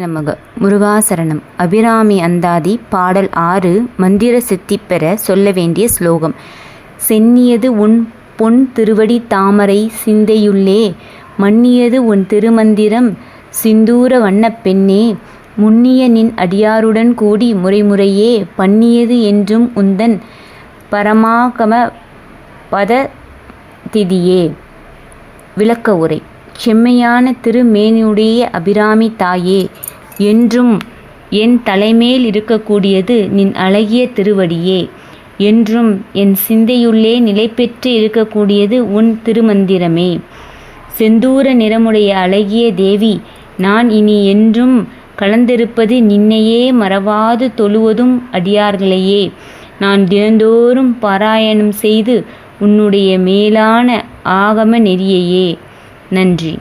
நமக. முருகாசரணம். அபிராமி அந்தாதி பாடல் ஆறு மந்திர சித்தி பெற சொல்ல வேண்டிய ஸ்லோகம். சென்னியது உன் பொன் திருவடி தாமரை சிந்தையுள்ளே மன்னியது உன் திருமந்திரம் சிந்தூர வண்ணப் பெண்ணே முன்னிய நின் அடியாருடன் கூடி முறைமுறையே பண்ணியது என்றும் உந்தன் பரமாகம பத திதியே விளக்க உரை. செம்மையான திருமேனியுடைய அபிராமி தாயே என்றும் என் தலைமேல் இருக்கக்கூடியது நின் அழகிய திருவடியே என்றும் என் சிந்தையுள்ளே நிலை பெற்று இருக்கக்கூடியது உன் திருமந்திரமே. செந்தூர நிறமுடைய அழகிய தேவி நான் இனி என்றும் கலந்திருப்பது நின்னையே மறவாது தொழுவதும் அடியார்களையே. நான் தினந்தோறும் பாராயணம் செய்து உன்னுடைய மேலான ஆகம நெறியையே. நன்றி